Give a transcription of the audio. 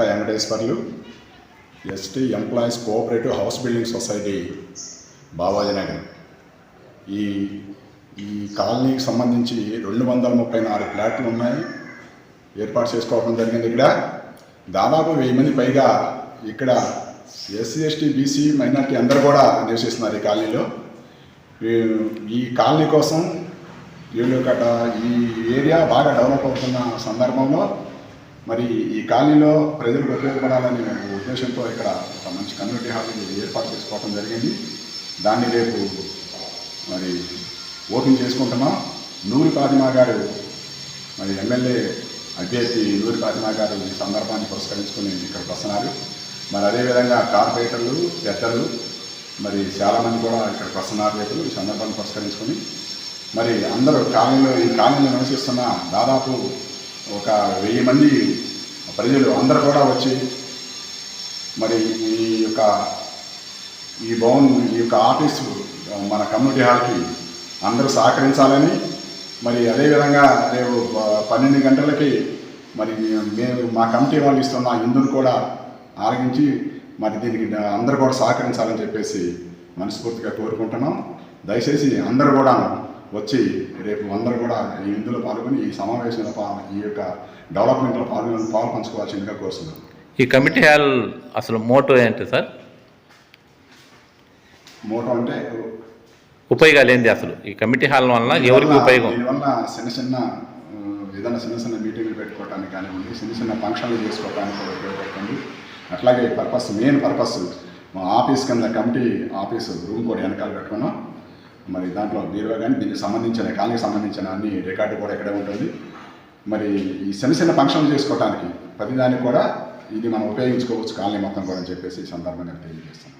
Venkateswarlu ST employees cooperative house building society Babajinagar ఈ ఈ కాలనీకి సంబంధించి రెండు వందల ముప్పై నాలుగు ఫ్లాట్లు ఉన్నాయి. ఏర్పాటు చేసుకోవడం జరిగింది ఇక్కడ. దాదాపు వెయ్యి మంది పైగా ఇక్కడ ఎస్సీ ఎస్టీ బీసీ మైనార్టీ అందరూ కూడా నివసిస్తున్నారు ఈ కాలనీలో. ఈ- కాలనీ కోసం వీళ్ళు ఈ ఏరియా బాగా డెవలప్ అవుతున్న సందర్భంలో మరి ఈ కాలనీలో ప్రజలకు ఉపయోగపడాలనే ఉద్దేశంతో ఇక్కడ ఒక మంచి కమ్యూనిటీ హాల్ ఏర్పాటు చేసుకోవడం జరిగింది. దాన్ని రేపు మరి ఓపెన్ చేసుకుంటున్నా. నూరి ఫాతిమా గారు మరి ఎమ్మెల్యే అభ్యర్థి నూరి ఫాతిమా గారు ఈ సందర్భాన్ని పురస్కరించుకుని ఇక్కడికి వస్తున్నారు. మరి అదేవిధంగా కార్పొరేటర్లు పెద్దలు మరి చాలామంది కూడా ఇక్కడికి వస్తున్నారు రేపు ఈ సందర్భాన్ని పురస్కరించుకొని. మరి అందరూ కాలనీలో ఈ కాలనీలో నివసిస్తున్న దాదాపు ఒక వెయ్యి మంది ప్రజలు అందరు కూడా వచ్చి మరి ఈ యొక్క ఈ భవన్ ఈ యొక్క ఆఫీసు మన కమ్యూనిటీ హాల్కి అందరూ సహకరించాలని మరి అదేవిధంగా రేపు పన్నెండు గంటలకి మరి మేము మా కమిటీ వాళ్ళు ఇస్తున్న ఇందును కూడా ఆరగించి మరి దీనికి అందరూ కూడా సహకరించాలని చెప్పేసి మనస్ఫూర్తిగా కోరుకుంటున్నాం. దయచేసి అందరూ కూడా వచ్చి రేపు అందరూ కూడా ఈ ఇందులో పాల్గొని ఈ సమావేశంలో పా ఈ యొక్క డెవలప్మెంట్లో పాల్గొని పాలు పంచుకోవాల్సిందిగా కోరుతున్నాం. ఈ కమిటీ హాల్ అసలు మోటో ఏంటి సార్? మోటో అంటే ఉపయోగాలు ఏంది అసలు? ఈ కమిటీ హాల్ వల్ల ఎవరికి ఉపయోగం? దీనివల్ల చిన్న చిన్న ఏదైనా చిన్న చిన్న మీటింగ్లు పెట్టుకోవడానికి కానివ్వండి చిన్న చిన్న ఫంక్షన్లు చేసుకోవడానికి కూడా ఉపయోగపడుతుంది. అట్లాగే పర్పస్ మెయిన్ పర్పస్ మా ఆఫీస్ కింద కమిటీ ఆఫీస్ రూమ్ కూడా వెనకాల పెట్టుకున్నాం. మరి దాంట్లో బీరువా కానీ దీనికి సంబంధించిన కాలనీకి సంబంధించిన అన్ని రికార్డు కూడా ఇక్కడే ఉంటుంది. మరి ఈ చిన్న చిన్న ఫంక్షన్లు చేసుకోవడానికి ప్రతిదానికి కూడా ఇది మనం ఉపయోగించుకోవచ్చు కాలనీ మొత్తం కూడా అని చెప్పేసి ఈ సందర్భంగా తెలియజేస్తున్నాం.